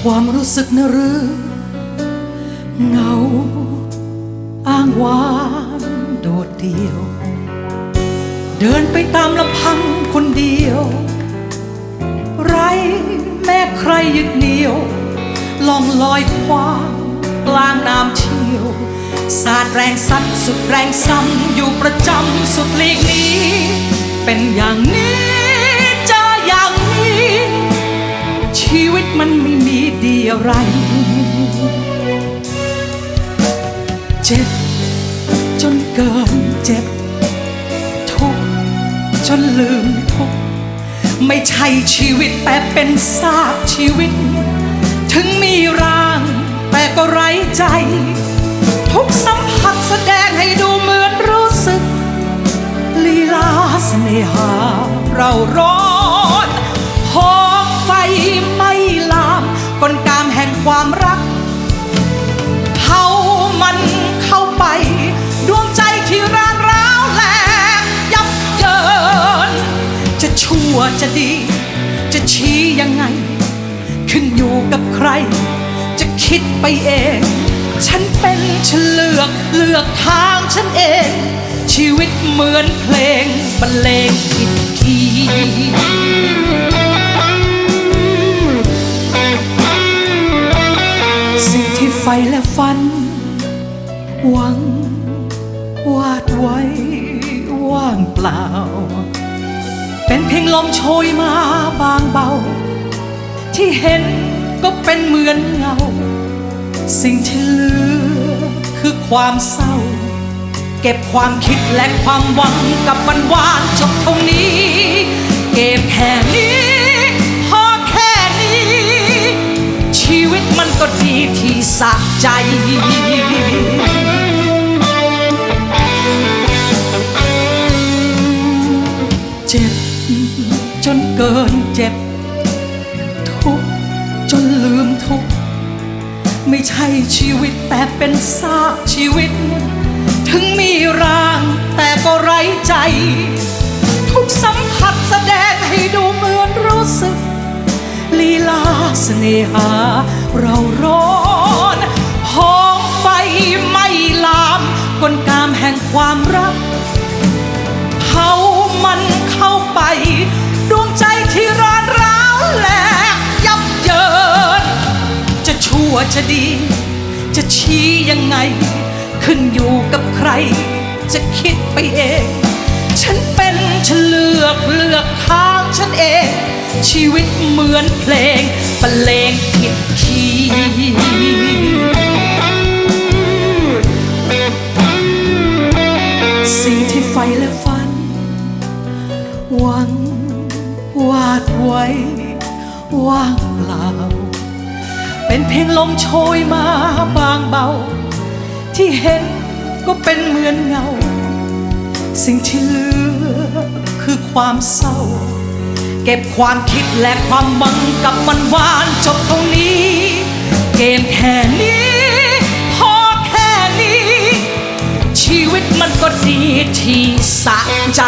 ความรู้สึกนะหรือเหงา อ้างว้างโดดเดี่ยว เดินไปตามลำพังคนเดียว ไรแม่ใครยึดเหนียว ลองลอยควางกลางน้ำเชี่ยว สาดแรงซัดสุดแรงซ้ำอยู่ประจำสุดลีก อะไร เจ็บ จนเกินเจ็บ ทุกจนลืมทุกไม่ใช่ชีวิตแต่เป็นซากชีวิต ถึงมีร่างแต่ก็ไร้ใจ ทุกสัมผัสแสดงให้ดูเหมือนรู้สึก ลีลาเสน่หาเราร้อน วจะดี จะชี้ยังไง ขึ้นอยู่กับใคร จะคิดไปเอง ฉันเป็นฉันเลือกเลือกทางฉันเอง ชีวิตเหมือนเพลงบรรเลงผิดคีสิ่งที่ไฟและฝัน หวังวาดไว้ว่างเปล่า ลมโชยมาบางเบา ที่เห็นก็เป็นเหมือนเงา สิ่งที่เหลือคือความเศร้า เก็บความคิดและความหวังกับวันวานจบเท่านี้ เก็บแค่นี้ พอแค่นี้ ชีวิตมันก็ดีที่สะใจ ทุกข์จนลืมทุกข์ไม่ใช่ชีวิตแต่เป็นซากชีวิต ถึงมีร่างแต่ก็ไร้ใจ ทุกสัมผัสแสดงให้ดูเหมือนรู้สึก ลีลาเสน่หาเราร้อนหองไฟไม่ลามกลกามแห่งความรัก จะดี จะชี้ยังไง ขึ้นอยู่กับใคร จะคิดไปเอง ฉันเป็นฉันเลือกเลือกทางฉันเอง ชีวิตเหมือนเพลงบรรเลงผิดคีย์สิ่งที่ไฟและฝัน หวังวาดไว้ว่างเปล่า เป็นเพียงลมโชยมาบางเบา ที่เห็นก็เป็นเหมือนเงา สิ่งที่เหลือคือความเศร้า เก็บความคิดและความหวังกับมันวานจบเท่านี้ เกมแค่นี้ พอแค่นี้ ชีวิตมันก็ดีที่สะใจ